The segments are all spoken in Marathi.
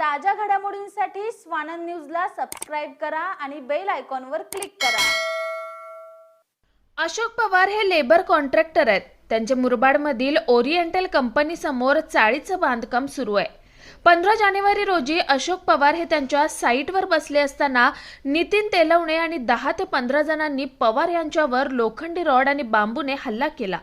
ताज्या घडामोडींसाठी स्वानंद न्यूजला सबस्क्राईब करा आणि बेल आयकॉनवर क्लिक करा. अशोक पवार हे लेबर कॉन्ट्रॅक्टर आहेत. त्यांच्या मुरबाडमधील ओरिएंटल कंपनी समोर चाळीचं बांधकाम सुरू आहे. पंधरा जानेवारी रोजी अशोक पवार हे त्यांच्या साईटवर बसले असताना नितीन तेलवणे आणि दहा ते पंधरा जणांनी पवार यांच्यावर लोखंडी रॉड आणि बांबूने हल्ला केला.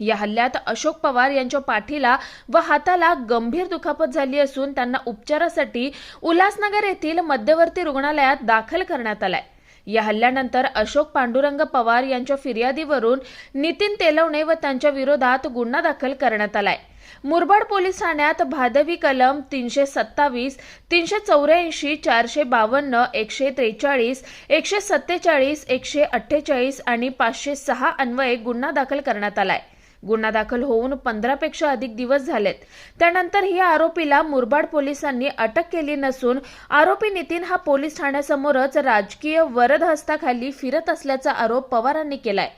या हल्ल्यात अशोक पवार यांच्या पाठीला व हाताला गंभीर दुखापत झाली असून त्यांना उपचारासाठी उल्हासनगर येथील मध्यवर्ती रुग्णालयात दाखल करण्यात आलाय. या हल्ल्यानंतर अशोक पांडुरंग पवार यांच्या फिर्यादीवरून नितीन तेलवणे व त्यांच्या विरोधात गुन्हा दाखल करण्यात आलाय. मुरबाड पोलीस ठाण्यात भादवी कलम तीनशे सत्तावीस तीनशे चौऱ्याऐंशी चारशे बावन्न एकशे त्रेचाळीस एकशे सत्तेचाळीस एकशे अठ्ठेचाळीस आणि पाचशे सहा अन्वये गुन्हा दाखल करण्यात आलाय. गुन्हा दाखल होऊन पंधरापेक्षा अधिक दिवस झालेत. त्यानंतर या आरोपीला मुरबाड पोलिसांनी अटक केली नसून आरोपी नितीन हा पोलीस ठाण्यासमोरच राजकीय वरदहस्ताखाली फिरत असल्याचा आरोप पवारांनी केलाय.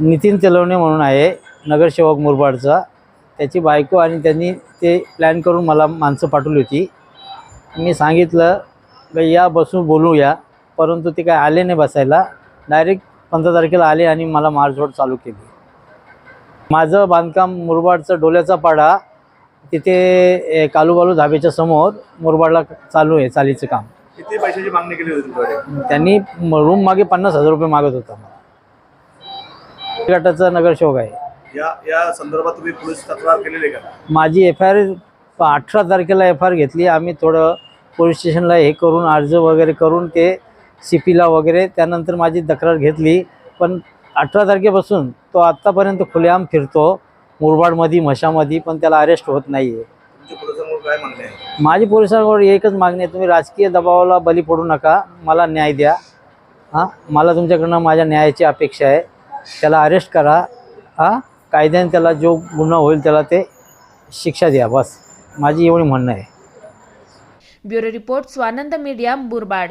नितीन तेलवणे म्हणून आहे नगरसेवक मुरबाडचा. त्याची बायको आणि त्यांनी ते प्लॅन करून मला माणसं पाठवली होती. मी सांगितलं की या बसून बोलूया. परंतु ते काय आले नाही बसायला. डायरेक्ट पंधरा तारखेला आले आणि मला मारझोड चालू केली. माझं बांधकाम मुरबाडचं डोल्याचा पाडा तिथे कालूबालू धाब्याच्या समोर मुरबाडला चालू आहे चालीचं काम. किती पैशाची मागणी केली होती तुमच्याकडे? त्यांनी रूम मागे पन्नास हजार रुपये मागत होता. गटाचा नगरसेवक आहे. या या संदर्भात तुम्ही पोलीस तक्रार केलेली आहे का? माझी एफ आय आर अठरा तारखेला एफ आय आर घेतली. आम्ही थोडं पोलीस स्टेशनला हे करून अर्ज वगैरे करून ते सी पीला वगैरे त्यानंतर माझी तक्रार घेतली. पण अठरा तारखेपासून तो आत्तापर्यंत खुलेआम फिरतो. मुरबाडमध्ये म्हशामध्ये पण त्याला अरेस्ट होत नाही आहे? माझी पोलिसांवर एकच मागणी आहे. तुम्ही राजकीय दबावाला बली पडू नका. मला न्याय द्या. हां? मला तुमच्याकडनं माझ्या न्यायाची अपेक्षा आहे. त्याला अरेस्ट करा. हां? कायद्याने त्याला जो गुन्हा होईल त्याला ते शिक्षा द्या. बस. माझी एवढी म्हणणं आहे. Bureau report Swanand media Murbad.